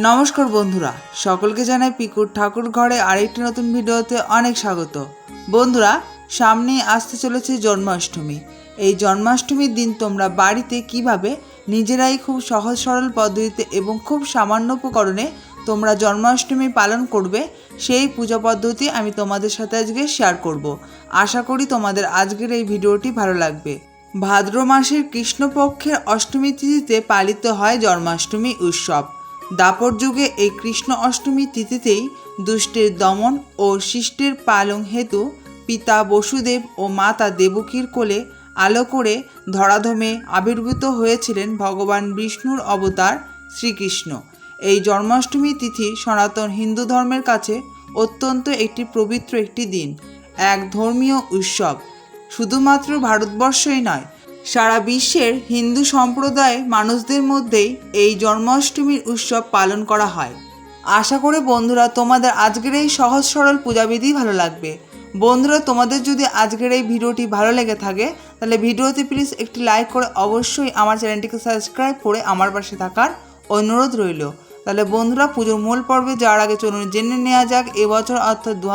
নমস্কার বন্ধুরা, সকলকে জানাই পিকুর ঠাকুর ঘরে আরেকটি নতুন ভিডিওতে অনেক স্বাগত। বন্ধুরা, সামনেই আসতে চলেছে জন্মাষ্টমী। এই জন্মাষ্টমীর দিন তোমরা বাড়িতে কীভাবে নিজেরাই খুব সহজ সরল পদ্ধতিতে এবং খুব সামান্য উপকরণে তোমরা জন্মাষ্টমী পালন করবে, সেই পূজা পদ্ধতি আমি তোমাদের সাথে আজকে শেয়ার করব। আশা করি তোমাদের আজকের এই ভিডিওটি ভালো লাগবে। ভাদ্র মাসের কৃষ্ণপক্ষের অষ্টমী তিথিতে পালিত হয় জন্মাষ্টমী উৎসব। দাপর যুগে এই কৃষ্ণ অষ্টমী তিথিতেই দুষ্টের দমন ও শিষ্টের পালং হেতু পিতা বসুদেব ও মাতা দেবকীর কোলে আলো করে ধরাধমে আবির্ভূত হয়েছিলেন ভগবান বিষ্ণুর অবতার শ্রীকৃষ্ণ। এই জন্মাষ্টমী তিথি সনাতন হিন্দু ধর্মের কাছে অত্যন্ত একটি পবিত্র একটি দিন, এক ধর্মীয় উৎসব। শুধুমাত্র ভারতবর্ষই নয় সারা বিশ্বের হিন্দু সম্প্রদায় মানুষদের মধ্যেই এই জন্মাষ্টমীর উৎসব পালন করা হয়। আশা করে বন্ধুরা, তোমাদের আজকের এই সহজ সরল পূজাবিধি ভালো লাগবে। বন্ধুরা, তোমাদের যদি আজকের এই ভিডিওটি ভালো লেগে থাকে, তাহলে ভিডিওতে প্লিজ একটি লাইক করে অবশ্যই আমার চ্যানেলটিকে সাবস্ক্রাইব করে আমার পাশে থাকার অনুরোধ রইল। তাহলে বন্ধুরা, পুজোর মূল পর্বে যাওয়ার আগে চলুন জেনে নেওয়া যাক, এবছর অর্থাৎ দু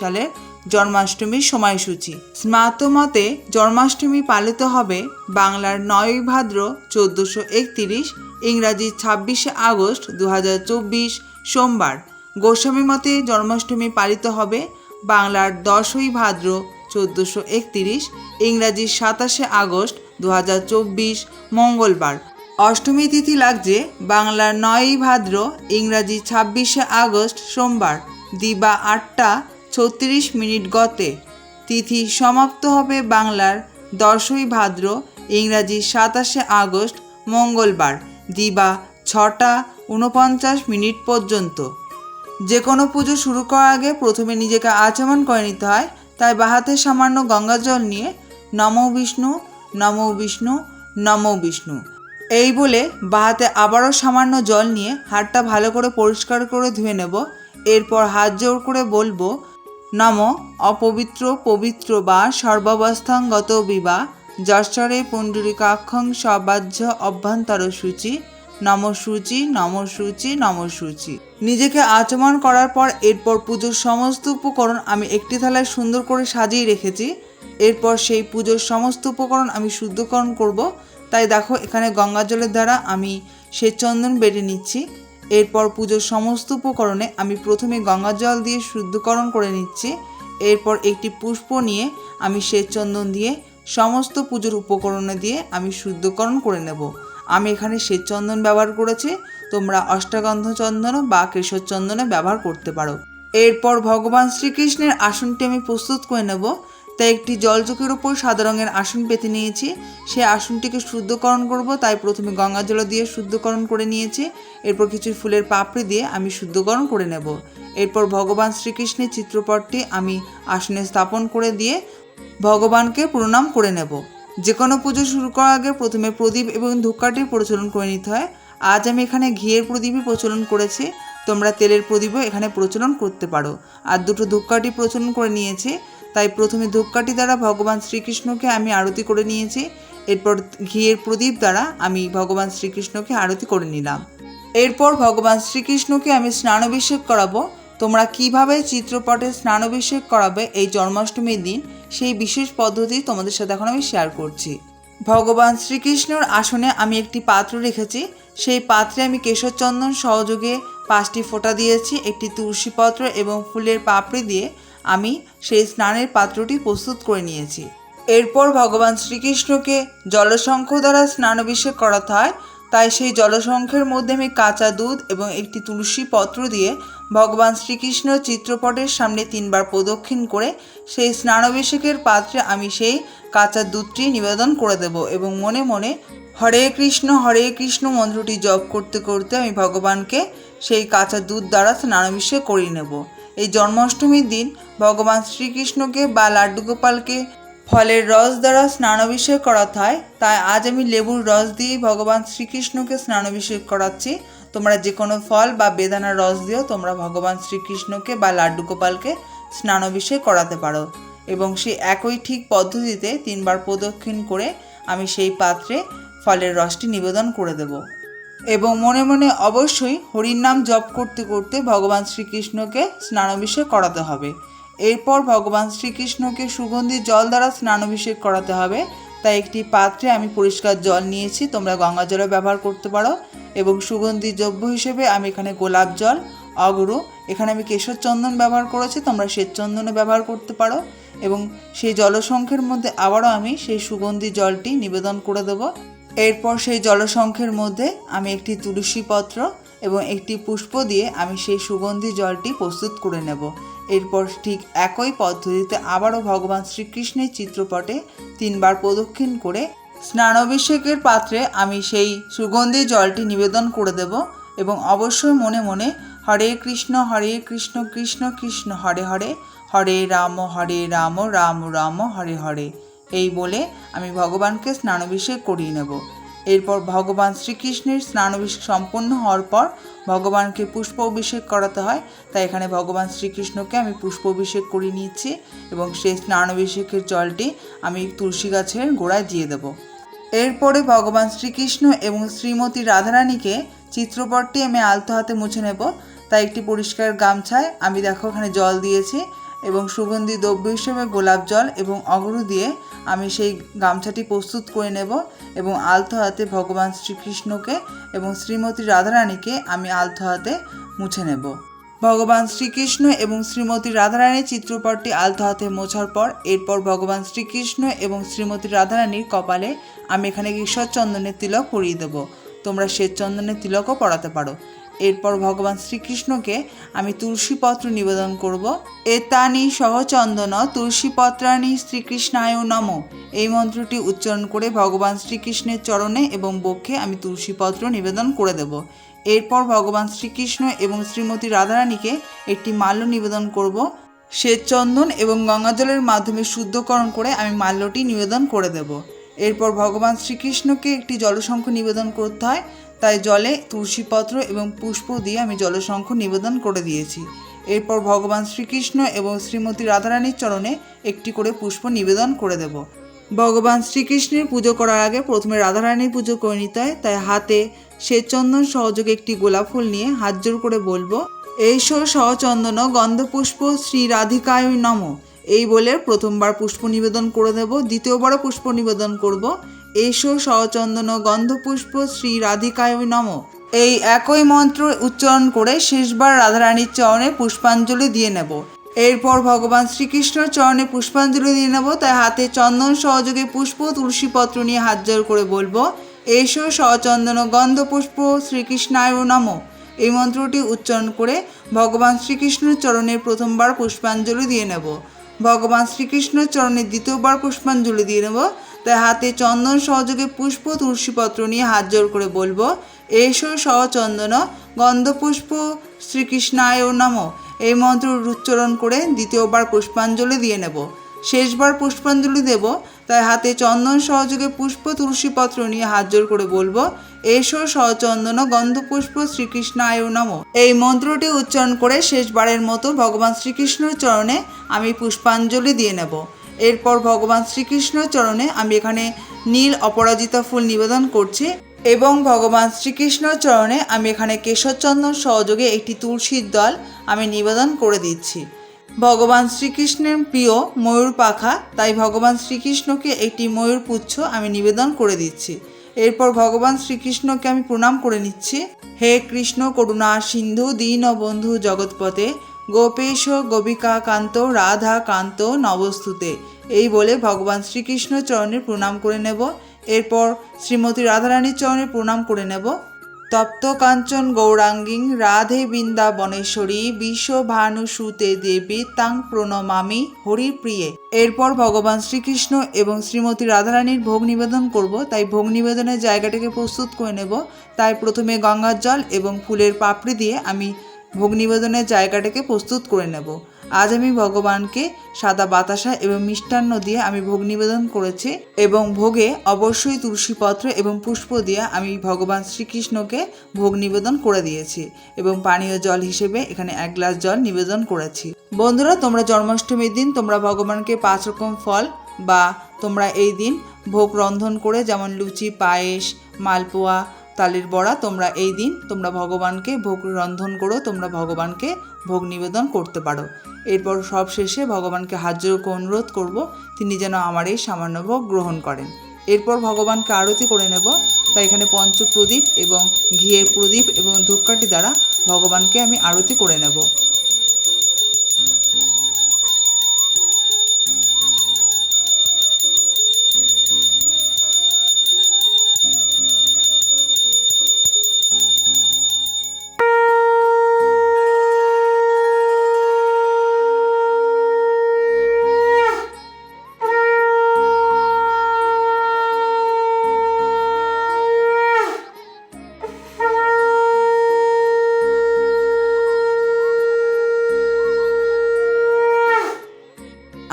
সালের জন্মাষ্টমীর সময়সূচি। স্মার্ত মতে জন্মাষ্টমী পালিত হবে বাংলার নয়ই ভাদ্র চোদ্দোশো একতিরিশ, ইংরাজি ছাব্বিশে আগস্ট দু হাজার চব্বিশ সোমবার। গোস্বামী মতে জন্মাষ্টমী পালিত হবে বাংলার দশই ভাদ্র চোদ্দোশো একতিরিশ, ইংরাজি সাতাশে আগস্ট দু হাজার চব্বিশ মঙ্গলবার। অষ্টমী তিথি লাগছে বাংলার নয়ই ভাদ্র, ইংরাজি ছাব্বিশে আগস্ট সোমবার। দিবা আটটা ছত্রিশ মিনিট গতে। তিথি সমাপ্ত হবে বাংলার দশই ভাদ্র, ইংরাজি সাতাশে আগস্ট, মঙ্গলবার, দিবা ছটা উনপঞ্চাশ মিনিট পর্যন্ত। যে কোনো পুজো শুরু করার আগে প্রথমে নিজেকে আচমন করে নিতে হয়, তাই বাহাতে সামান্য গঙ্গা জল নিয়ে নম বিষ্ণু নম বিষ্ণু নম বিষ্ণু। এই বলে বাহাতে আবারও সামান্য জল নিয়ে হাতটা ভালো করে পরিষ্কার করে ধুয়ে নেব। এরপর হাত জোর করে বলব নম অপবিত্র পবিত্র বা সর্বাবস্থাঙ্গত বিবা যশ্বরে পুণ্ডরিকাক্ষং সবাহ্য অভ্যন্তর সূচি, নম সূচি নম সূচি নম সূচি। নিজেকে আচমন করার পর এরপর পুজোর সমস্ত উপকরণ আমি একটি থালায় সুন্দর করে সাজিয়ে রেখেছি। এরপর সেই পুজোর সমস্ত উপকরণ আমি শুদ্ধকরণ করব। তাই দেখো এখানে গঙ্গা জলের দ্বারা আমি শ্বেত চন্দন বেটে নিচ্ছি। এরপর পুজোর সমস্ত উপকরণে আমি প্রথমে গঙ্গা জল দিয়ে শুদ্ধকরণ করে নিচ্ছি। এরপর একটি পুষ্প নিয়ে আমি শ্বেত চন্দন দিয়ে সমস্ত পুজোর উপকরণে দিয়ে আমি শুদ্ধকরণ করে নেব। আমি এখানে শ্বেত চন্দন ব্যবহার করেছি। তোমরা অষ্টাগন্ধ চন্দন বা কেশর চন্দনে ব্যবহার করতে পারো। এরপর ভগবান শ্রীকৃষ্ণের আসনটি আমি প্রস্তুত করে নেব। তাই একটি জলচকের ওপর সাদা রঙের আসন পেতে নিয়েছি। সেই আসনটিকে শুদ্ধকরণ করব, তাই প্রথমে গঙ্গা জল দিয়ে শুদ্ধকরণ করে নিয়েছি। এরপর কিছু ফুলের পাপড়ি দিয়ে আমি শুদ্ধকরণ করে নেব। এরপর ভগবান শ্রীকৃষ্ণের চিত্রপটটি আমি আসনে স্থাপন করে দিয়ে ভগবানকে প্রণাম করে নেব। যে কোনো পুজো শুরু করার আগে প্রথমে প্রদীপ এবং ধূপকাঠির প্রচলন করে নিতে হয়। আজ আমি এখানে ঘিয়ের প্রদীপই প্রচলন করেছি। তোমরা তেলের প্রদীপও এখানে প্রচলন করতে পারো। আর দুটো ধূপকাঠি প্রচলন করে নিয়েছি। তাই প্রথমে ধূপকাঠি দ্বারা ভগবান শ্রীকৃষ্ণকে আমি আরতি করে নিয়েছি। এরপর ঘিয়ের প্রদীপ দ্বারা আমি ভগবান শ্রীকৃষ্ণকে আরতি করে নিলাম। এরপর ভগবান শ্রীকৃষ্ণকে আমি স্নানাভিষেক করাবো। তোমরা কীভাবে চিত্রপটে স্নানাভিষেক করাবে এই জন্মাষ্টমীর দিন, সেই বিশেষ পদ্ধতি তোমাদের সাথে এখন আমি শেয়ার করছি। ভগবান শ্রীকৃষ্ণর আসনে আমি একটি পাত্র রেখেছি। সেই পাত্রে আমি কেশরচন্দন সহযোগে পাঁচটি ফোঁটা দিয়েছি, একটি তুলসী তুলসীপত্র এবং ফুলের পাপড়ি দিয়ে। আমি সেই স্নানের পাত্রটি প্রস্তুত করে নিয়েছি। এরপর ভগবান শ্রীকৃষ্ণকে জলশঙ্খ দ্বারা স্নানাভিষেক করাতে হয়। তাই সেই জলশঙ্খের মধ্যে আমি কাঁচা দুধ এবং একটি তুলসী পত্র দিয়ে ভগবান শ্রীকৃষ্ণ চিত্রপটের সামনে তিনবার প্রদক্ষিণ করে সেই স্নানাভিষেকের পাত্রে আমি সেই কাঁচা দুধটি নিবেদন করে দেব এবং মনে মনে হরে কৃষ্ণ হরে কৃষ্ণ মন্ত্রটি জপ করতে করতে আমি ভগবানকে সেই কাঁচা দুধ দ্বারা স্নানাভিষেক করিয়ে নেব। এই জন্মাষ্টমীর দিন ভগবান শ্রীকৃষ্ণকে বা লাড্ডু গোপালকে ফলের রস দ্বারা স্নানাভিষেক করাতে হয়। তাই আজ আমি লেবুর রস দিয়েই ভগবান শ্রীকৃষ্ণকে স্নানাভিষেক করাচ্ছি। তোমরা যে কোনো ফল বা বেদানার রস দিয়েও তোমরা ভগবান শ্রীকৃষ্ণকে বা লাড্ডু গোপালকে স্নানাভিষেক করাতে পারো। এবং সেই একই ঠিক পদ্ধতিতে তিনবার প্রদক্ষিণ করে আমি সেই পাত্রে ফলের রসটি নিবেদন করে দেব। এবং মনে মনে অবশ্যই হরির নাম জপ করতে করতে ভগবান শ্রীকৃষ্ণকে স্নানাভিষেক করাতে হবে। এরপর ভগবান শ্রীকৃষ্ণকে সুগন্ধি জল দ্বারা স্নানাভিষেক করাতে হবে। তাই একটি পাত্রে আমি পরিষ্কার জল নিয়েছি, তোমরা গঙ্গা জলও ব্যবহার করতে পারো। এবং সুগন্ধি দ্রব্য হিসেবে আমি এখানে গোলাপ জল, অগরু, এখানে আমি কেশর চন্দন ব্যবহার করেছি, তোমরা শ্বেত চন্দনও ব্যবহার করতে পারো। এবং সেই জলসংখ্যের মধ্যে আবারও আমি সেই সুগন্ধি জলটি নিবেদন করে দেবো। এরপর সেই জলসংখ্যের মধ্যে আমি একটি তুলসী পত্র এবং একটি পুষ্প দিয়ে আমি সেই সুগন্ধি জলটি প্রস্তুত করে নেব। এরপর ঠিক একই পদ্ধতিতে আবারও ভগবান শ্রীকৃষ্ণের চিত্রপটে তিনবার প্রদক্ষিণ করে স্নানাভিষেকের পাত্রে আমি সেই সুগন্ধি জলটি নিবেদন করে দেব এবং অবশ্যই মনে মনে হরে কৃষ্ণ হরে কৃষ্ণ কৃষ্ণ কৃষ্ণ, হরে হরে হরে রাম হরে রাম রাম রাম, হরে হরে। এই বলে আমি ভগবানকে স্নানাভিষেক করিয়ে নেব। এরপর ভগবান শ্রীকৃষ্ণের স্নানাভিষেক সম্পন্ন হওয়ার পর ভগবানকে পুষ্প অভিষেক করাতে হয়। তাই এখানে ভগবান শ্রীকৃষ্ণকে আমি পুষ্প অভিষেক করিয়ে নিচ্ছি এবং সেই স্নানাভিষেকের জলটি আমি তুলসী গাছের গোড়ায় দিয়ে দেবো। এরপরে ভগবান শ্রীকৃষ্ণ এবং শ্রীমতী রাধারানীকে চিত্রপটটি আমি আলতো হাতে মুছে নেব। তাই একটি পরিষ্কার গামছায় আমি দেখো ওখানে জল দিয়েছি। এবং সুগন্ধি দ্রব্য হিসেবে গোলাপ জল এবং অগরু দিয়ে আমি সেই গামছাটি প্রস্তুত করে নেব এবং আলতো হাতে ভগবান শ্রীকৃষ্ণকে এবং শ্রীমতী রাধারানীকে আমি আলতো হাতে মুছে নেব। ভগবান শ্রীকৃষ্ণ এবং শ্রীমতী রাধারানীর চিত্রপটটি আলতো হাতে মোছার পর এরপর ভগবান শ্রীকৃষ্ণ এবং শ্রীমতী রাধারানীর কপালে আমি এখানে ঈশ্বর চন্দনের তিলক পরিয়ে দেবো। তোমরা শ্বেত চন্দনের তিলকও পরাতে পারো। এরপর ভগবান শ্রীকৃষ্ণকে আমি তুলসীপত্র নিবেদন করব। এতানি সহচন্দন তুলসী পত্রানি শ্রীকৃষ্ণায় নম। এই মন্ত্রটি উচ্চারণ করে ভগবান শ্রীকৃষ্ণের চরণে এবং বক্ষে আমি তুলসীপত্র নিবেদন করে দেব। এরপর ভগবান শ্রীকৃষ্ণ এবং শ্রীমতী রাধারানীকে একটি মাল্য নিবেদন করব। শ্বেত চন্দন এবং গঙ্গাজলের মাধ্যমে শুদ্ধকরণ করে আমি মাল্যটি নিবেদন করে দেব। এরপর ভগবান শ্রীকৃষ্ণকে একটি জলশঙ্খ নিবেদন করতে হয়। তাই জলে তুলসীপত্র এবং পুষ্প দিয়ে আমি জলশঙ্খ নিবেদন করে দিয়েছি। এরপর ভগবান শ্রীকৃষ্ণ এবং শ্রীমতী রাধারানীর চরণে একটি করে পুষ্প নিবেদন করে দেব। ভগবান শ্রীকৃষ্ণের পুজো করার আগে প্রথমে রাধারানীর পুজো করে নিতে হয়, তাই হাতে শ্বেতচন্দন সহযোগে একটি গোলাপ ফুল নিয়ে হাত জোর করে বলব, এইসো সহচন্দন গন্ধপুষ্প শ্রী রাধিকায় নম। এই বলে প্রথমবার পুষ্প নিবেদন করে দেব, দ্বিতীয়বারও পুষ্প নিবেদন করব। এসো সহচন্দন গন্ধপুষ্প শ্রী রাধিকায় নম। এই একই মন্ত্র উচ্চারণ করে শেষবার রাধারানীর চরণে পুষ্পাঞ্জলি দিয়ে নেব। এরপর ভগবান শ্রীকৃষ্ণের চরণে পুষ্পাঞ্জলি দিয়ে নেব। তাই হাতে চন্দন সহযোগে পুষ্প তুলসী পত্র নিয়ে হাত জোর করে বলব, এসো সচন্দন গন্ধ পুষ্প শ্রীকৃষ্ণায় নম। এই মন্ত্রটি উচ্চারণ করে ভগবান শ্রীকৃষ্ণের চরণে প্রথমবার পুষ্পাঞ্জলি দিয়ে নেব। ভগবান শ্রীকৃষ্ণের চরণে দ্বিতীয়বার পুষ্পাঞ্জলি দিয়ে নেব। তাই হাতে চন্দন সহযোগে পুষ্প, তুলসীপত্র নিয়ে হাত জোর করে বলব, এসো সচন্দন, গন্ধপুষ্প শ্রীকৃষ্ণায় নম। এই মন্ত্র উচ্চারণ করে দ্বিতীয়বার পুষ্পাঞ্জলি দিয়ে নেব। শেষবার পুষ্পাঞ্জলি দেব, তাই হাতে চন্দন সহযোগে পুষ্প, তুলসীপত্র নিয়ে হাত জোর করে বলব, এসো সচন্দন, গন্ধপুষ্প শ্রীকৃষ্ণায় নম। এই মন্ত্রটি উচ্চারণ করে শেষবারের মতো ভগবান শ্রীকৃষ্ণের চরণে আমি পুষ্পাঞ্জলি দিয়ে নেব। এরপর ভগবান শ্রীকৃষ্ণের চরণে আমি এখানে নীল অপরাজিতা ফুল নিবেদন করছি এবং ভগবান শ্রীকৃষ্ণর চরণে আমি এখানে কেশরচন্দন সহযোগে একটি তুলসীর দল আমি নিবেদন করে দিচ্ছি। ভগবান শ্রীকৃষ্ণের প্রিয় ময়ূর পাখা, তাই ভগবান শ্রীকৃষ্ণকে একটি ময়ূর পুচ্ছ আমি নিবেদন করে দিচ্ছি। এরপর ভগবান শ্রীকৃষ্ণকে আমি প্রণাম করে নিচ্ছি। হে কৃষ্ণ করুণা, সিন্ধু, দীন বন্ধু জগৎপথে গোপেশ গোপিকা কান্ত রাধা কান্ত নবস্তুতে এই বলে ভগবান শ্রীকৃষ্ণ চরণে প্রণাম করে নেব। এরপর শ্রীমতী রাধারানীর চরণে প্রণাম করে নেব। তপ্ত কাঞ্চন গৌরাঙ্গিং, রাধে বৃন্দাবনেশ্বরী বিশ্ব ভানুসুতে দেবী, তাং প্রণমামি, হরিপ্রিয়ে। এরপর ভগবান শ্রীকৃষ্ণ এবং শ্রীমতী রাধারানীর ভোগ নিবেদন করব। তাই ভোগ নিবেদনের জায়গাটাকে প্রস্তুত করে নেব। তাই প্রথমে গঙ্গার জল এবং ফুলের পাপড়ি দিয়ে আমি ভোগ নিবেদনের জায়গাটাকে প্রস্তুত করে নেব। আজ আমি ভগবানকে সাদা বাতাসা এবং মিষ্টান্ন দিয়ে আমি ভোগ নিবেদন করেছি এবং ভোগে অবশ্যই তুলসীপত্র এবং পুষ্প দিয়ে আমি ভগবান শ্রীকৃষ্ণকে ভোগ নিবেদন করে দিয়েছি এবং পানীয় জল হিসেবে এখানে এক গ্লাস জল নিবেদন করেছি। বন্ধুরা, তোমরা জন্মাষ্টমীর দিন তোমরা ভগবানকে পাঁচ রকম ফল বা তোমরা এই দিন ভোগ রন্ধন করে যেমন লুচি, পায়েস, মালপোয়া তালের বড়া, তোমরা এই দিন তোমরা ভগবানকে ভোগ রন্ধন করো, তোমরা ভগবানকে ভোগ নিবেদন করতে পারো। এরপর সব শেষে ভগবানকে জোড় অনুরোধ করব, তিনি যেন আমার এই সামান্য ভোগ গ্রহণ করেন। এরপর ভগবানকে আরতি করে নেব। তাই এখানে পঞ্চপ্রদীপ এবং ঘিয়ের প্রদীপ এবং ধূপকাঠি দ্বারা ভগবানকে আমি আরতি করে নেব।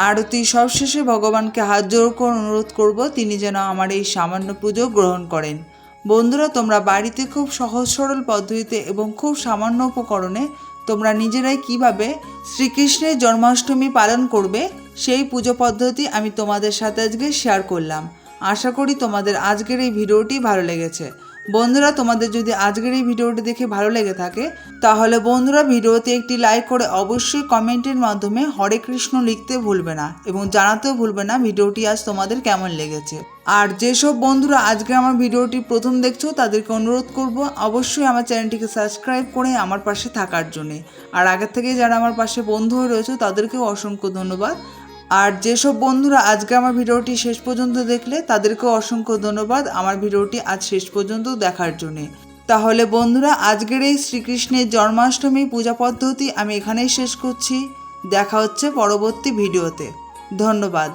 আরতি সবশেষে ভগবানকে হাত জোড় করে অনুরোধ করব, তিনি যেন আমার এই সামান্য পুজো গ্রহণ করেন। বন্ধুরা, তোমরা বাড়িতে খুব সহজ সরল পদ্ধতিতে এবং খুব সামান্য উপকরণে তোমরা নিজেরাই কীভাবে শ্রীকৃষ্ণের জন্মাষ্টমী পালন করবে, সেই পুজো পদ্ধতি আমি তোমাদের সাথে আজকে শেয়ার করলাম। আশা করি তোমাদের আজকের এই ভিডিওটি ভালো লেগেছে। বন্ধুরা, তোমাদের যদি আজকের এই ভিডিওটি দেখে ভালো লেগে থাকে, তাহলে বন্ধুরা ভিডিওতে একটি লাইক করে অবশ্যই কমেন্টের মাধ্যমে হরে কৃষ্ণ লিখতে ভুলবে না এবং জানাতেও ভুলবে না ভিডিওটি আজ তোমাদের কেমন লেগেছে। আর যেসব বন্ধুরা আজকে আমার ভিডিওটি প্রথম দেখছ, তাদেরকে অনুরোধ করব অবশ্যই আমার চ্যানেলটিকে সাবস্ক্রাইব করে আমার পাশে থাকার জন্যে। আর আগের থেকে যারা আমার পাশে বন্ধু হয়ে রয়েছে, তাদেরকেও অসংখ্য ধন্যবাদ। আর যেসব বন্ধুরা আজকে আমার ভিডিওটি শেষ পর্যন্ত দেখলে তাদেরকে অসংখ্য ধন্যবাদ আমার ভিডিওটি আজ শেষ পর্যন্ত দেখার জন্যে। তাহলে বন্ধুরা, আজকের এই শ্রীকৃষ্ণের জন্মাষ্টমী পূজা পদ্ধতি আমি এখানেই শেষ করছি। দেখা হচ্ছে পরবর্তী ভিডিওতে। ধন্যবাদ।